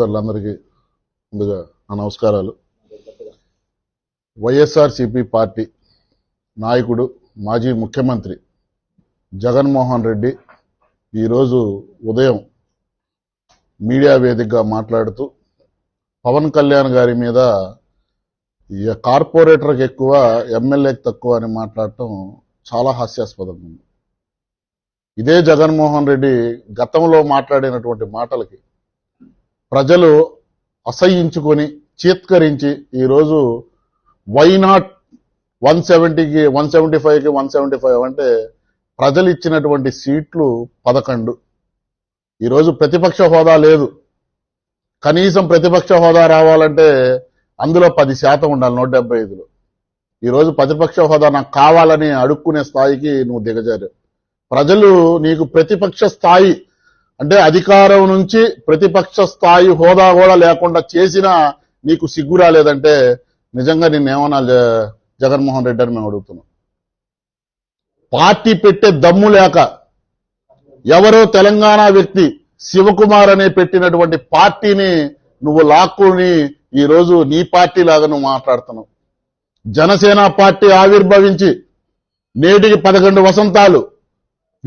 సోదరులందరికీ ముందుగా నా నమస్కారాలు. వైఎస్ఆర్సిపి పార్టీ నాయకుడు మాజీ ముఖ్యమంత్రి జగన్మోహన్ రెడ్డి ఈరోజు ఉదయం మీడియా వేదికగా మాట్లాడుతూ పవన్ కళ్యాణ్ గారి మీద ఈ కార్పొరేటర్కి ఎక్కువ ఎమ్మెల్యేకి తక్కువ అని మాట్లాడటం చాలా హాస్యాస్పదంగా ఉంది. ఇదే జగన్మోహన్ రెడ్డి గతంలో మాట్లాడినటువంటి మాటలకి ప్రజలు అసహించుకొని చీత్కరించి ఈరోజు వై నాట్ వన్ సెవెంటీకి వన్ సెవెంటీ ఫైవ్కి వన్ సెవెంటీ ఫైవ్ అంటే ప్రజలు ఇచ్చినటువంటి సీట్లు పదకొండు. ఈరోజు ప్రతిపక్ష హోదా లేదు. కనీసం ప్రతిపక్ష హోదా రావాలంటే అందులో పది శాతం ఉండాలి నూట డెబ్బై ఐదులో. ఈరోజు ప్రతిపక్ష హోదా నాకు కావాలని అడుక్కునే స్థాయికి నువ్వు దిగజారు ప్రజలు నీకు ప్రతిపక్ష స్థాయి అంటే అధికారం నుంచి ప్రతిపక్ష స్థాయి హోదా కూడా లేకుండా చేసినా నీకు సిగ్గు రాలేదంటే నిజంగా నిన్నేమన్నా జగన్మోహన్ రెడ్డి అని మేము అడుగుతున్నాం. పార్టీ పెట్టే దమ్ము లేక ఎవరో తెలంగాణ వ్యక్తి శివకుమార్ అనే పెట్టినటువంటి పార్టీని నువ్వు లాక్కుని ఈ రోజు నీ పార్టీ లాగా నువ్వు మాట్లాడుతున్నావు. జనసేన పార్టీ ఆవిర్భవించి నేటికి పదకొండు వసంతాలు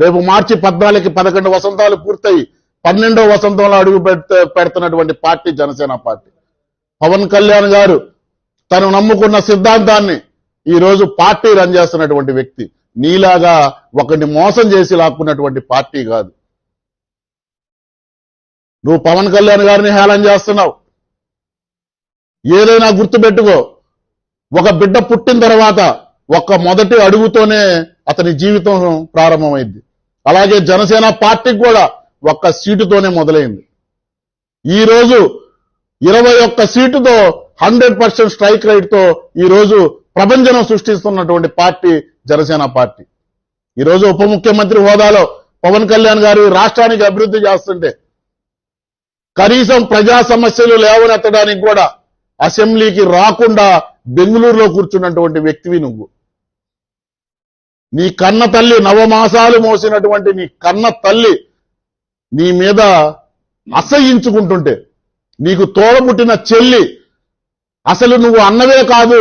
రేపు మార్చి పద్నాలుగుకి పదకొండు వసంతాలు పూర్తయి పన్నెండో వసంతంలో అడుగు పెడుతున్నటువంటి పార్టీ జనసేన పార్టీ. పవన్ కళ్యాణ్ గారు తను నమ్ముకున్న సిద్ధాంతాన్ని ఈ రోజు పార్టీ రన్ చేస్తున్నటువంటి వ్యక్తి. నీలాగా ఒకరిని మోసం చేసి లాక్కున్నటువంటి పార్టీ కాదు. నువ్వు పవన్ కళ్యాణ్ గారిని హేళన చేస్తున్నావు. ఏదైనా గుర్తుపెట్టుకో. ఒక బిడ్డ పుట్టిన తర్వాత ఒక్క మొదటి అడుగుతోనే అతని జీవితం ప్రారంభమైంది. అలాగే జనసేన పార్టీకి కూడా ఒక్క సీటుతోనే మొదలైంది. ఈ రోజు ఇరవై ఒక్క సీటుతో హండ్రెడ్ పర్సెంట్ స్ట్రైక్ రేట్తో ఈ రోజు ప్రపంచం సృష్టిస్తున్నటువంటి పార్టీ జనసేన పార్టీ. ఈ రోజు ఉప ముఖ్యమంత్రి హోదాలో పవన్ కళ్యాణ్ గారు రాష్ట్రానికి అభివృద్ధి చేస్తుంటే కనీసం ప్రజా సమస్యలు లేవనెత్తడానికి కూడా అసెంబ్లీకి రాకుండా బెంగళూరులో కూర్చున్నటువంటి వ్యక్తివి నువ్వు. నీ కన్న తల్లి నవమాసాలు మోసినటువంటి నీ కన్న తల్లి నీ మీద అసహించుకుంటుంటే నీకు తోడబుట్టిన చెల్లి అసలు నువ్వు అన్నవే కాదు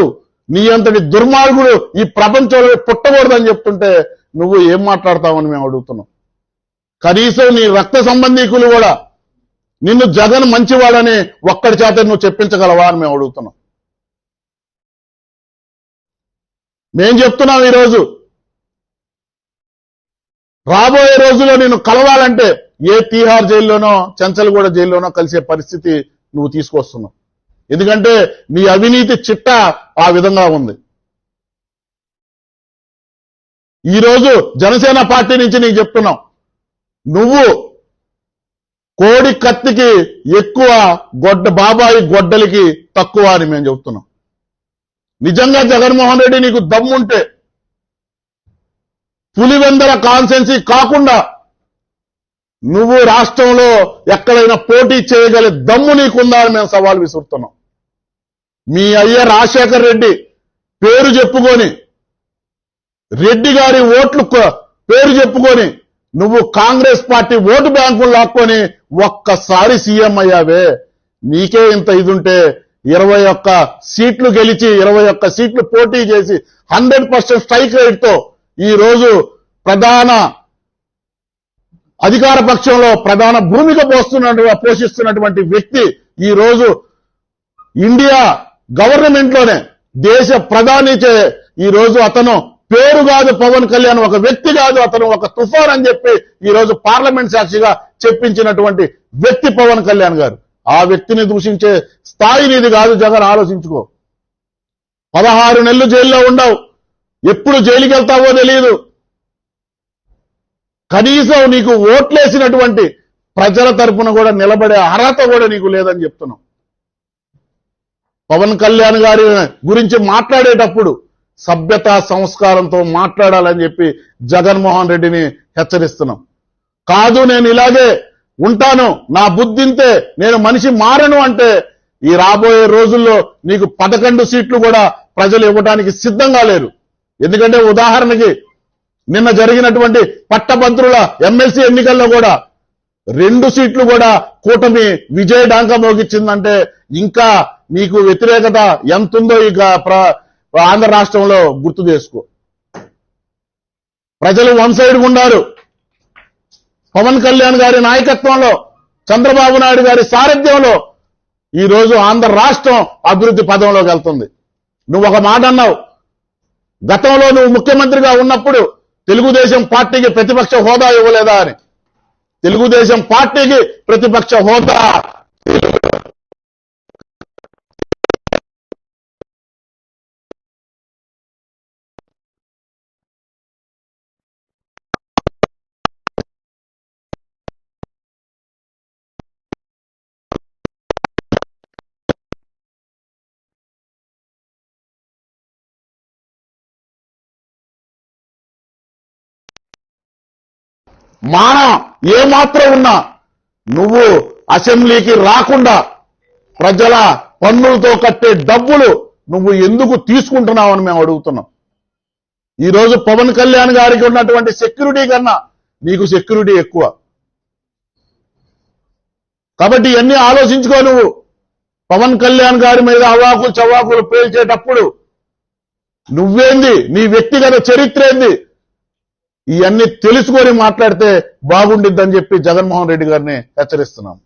నీ అంతటి దుర్మార్గుడు ఈ ప్రపంచంలో పుట్టకూడదని చెప్తుంటే నువ్వు ఏం మాట్లాడతావని మేము అడుగుతున్నాం. కనీసం నీ రక్త సంబంధీకులు కూడా నిన్ను జగన్ మంచివాడని ఒక్కడి చేత నువ్వు చెప్పించగలవా అని మేము అడుగుతున్నాం. మేం చెప్తున్నాం ఈరోజు రాబోయే రోజుల్లో నేను కలవాలంటే ఏ తీహార్ జైల్లోనో చెంచల్గూడ జైల్లోనో కలిసే పరిస్థితి నువ్వు తీసుకొస్తున్నావు. ఎందుకంటే నీ అవినీతి చిట్ట ఆ విధంగా ఉంది. ఈరోజు జనసేన పార్టీ నుంచి నీకు చెప్తున్నాం. నువ్వు కోడి కత్తికి ఎక్కువ గొడ్డ బాబాయి గొడ్డలికి తక్కువ అని మేము చెప్తున్నాం. నిజంగా జగన్మోహన్ రెడ్డి నీకు దమ్ముంటే పులివెందల కాన్సెన్సీ కాకుండా నువ్వు రాష్ట్రంలో ఎక్కడైనా పోటీ చేయగల దమ్ము నీకుందా అని మేము సవాల్ విసురుతున్నాం. మీ అయ్య రాజశేఖర్ రెడ్డి పేరు చెప్పుకొని రెడ్డి గారి ఓట్లు పేరు చెప్పుకొని నువ్వు కాంగ్రెస్ పార్టీ ఓటు బ్యాంకులు లాక్కొని ఒక్కసారి సీఎం అయ్యావే. నీకే ఇంత ఇదుంటే ఇరవై ఒక్క సీట్లు గెలిచి ఇరవై ఒక్క సీట్లు పోటీ చేసి హండ్రెడ్ పర్సెంట్ స్ట్రైక్ రేట్ ఈరోజు ఈ రోజు ప్రధాన అధికార పక్షంలో ప్రధాన భూమిక పోస్తున్నట్టుగా పోషిస్తున్నటువంటి వ్యక్తి ఈ రోజు ఇండియా గవర్నమెంట్లోనే దేశ ప్రధాని ఈరోజు ఈ రోజు అతను. పేరు కాదు పవన్ కళ్యాణ్ ఒక వ్యక్తి కాదు అతను ఒక తుఫాన్ అని చెప్పి ఈ రోజు పార్లమెంట్ సాక్షిగా చెప్పించినటువంటి వ్యక్తి పవన్ కళ్యాణ్ గారు. ఆ వ్యక్తిని దూషించే స్థాయి నీది కాదు జగన్ ఆలోచించుకో. పదహారు నెలలు జైల్లో ఉండవు. ఎప్పుడు జైలుకి వెళ్తావో తెలియదు కనీసం నీకు ఓట్లేసినటువంటి ప్రజల తరపున కూడా నిలబడే అర్హత కూడా నీకు లేదని చెప్తున్నాం. పవన్ కళ్యాణ్ గారి గురించి మాట్లాడేటప్పుడు సభ్యత సంస్కారంతో మాట్లాడాలని చెప్పి జగన్మోహన్ రెడ్డిని హెచ్చరిస్తున్నాం. కాదు నేను ఇలాగే ఉంటాను. నా బుద్ధింతే నేను మనిషి మారను అంటే ఈ రాబోయే రోజుల్లో నీకు పదకొండు సీట్లు కూడా ప్రజలు ఇవ్వడానికి సిద్ధంగా లేరు. ఎందుకంటే ఉదాహరణకి నిన్న జరిగినటువంటి పట్టభద్రుల ఎమ్మెల్సీ ఎన్నికల్లో కూడా రెండు సీట్లు కూడా కూటమి విజయ డాంక మోగించిందంటే ఇంకా నీకు వ్యతిరేకత ఎంతుందో ఇక ప్ర- ఆంధ్ర రాష్ట్రంలో గుర్తు చేసుకో. ప్రజలు వన్ సైడ్ ఉన్నారు పవన్ కళ్యాణ్ గారి నాయకత్వంలో చంద్రబాబు నాయుడు గారి సారథ్యంలో ఈ రోజు ఆంధ్ర రాష్ట్రం అభివృద్ధి పదంలోకి వెళ్తుంది. నువ్వు ఒక మాట అన్నావు గతంలో నువ్వు ముఖ్యమంత్రిగా ఉన్నప్పుడు తెలుగుదేశం పార్టీకి ప్రతిపక్ష హోదా ఇవ్వలేదా అని? తెలుగుదేశం పార్టీకి ప్రతిపక్ష హోదా మాన ఏమాత్రం ఉన్నా నువ్వు అసెంబ్లీకి రాకుండా ప్రజల పన్నులతో కట్టే డబ్బులు నువ్వు ఎందుకు తీసుకుంటున్నావని మేము అడుగుతున్నాం. ఈరోజు పవన్ కళ్యాణ్ గారికి ఉన్నటువంటి సెక్యూరిటీ కన్నా నీకు సెక్యూరిటీ ఎక్కువ. కాబట్టి ఇవన్నీ ఆలోచించుకో నువ్వు. పవన్ కళ్యాణ్ గారి మీద అవాకులు చవాకులు పేల్చేటప్పుడు నువ్వేంది? నీ వ్యక్తిగత చరిత్ర ఏంది? ఇవన్నీ తెలుసుకొని మాట్లాడితే బాగుండిద్దని చెప్పి జగన్మోహన్ రెడ్డి గారిని హెచ్చరిస్తున్నాం.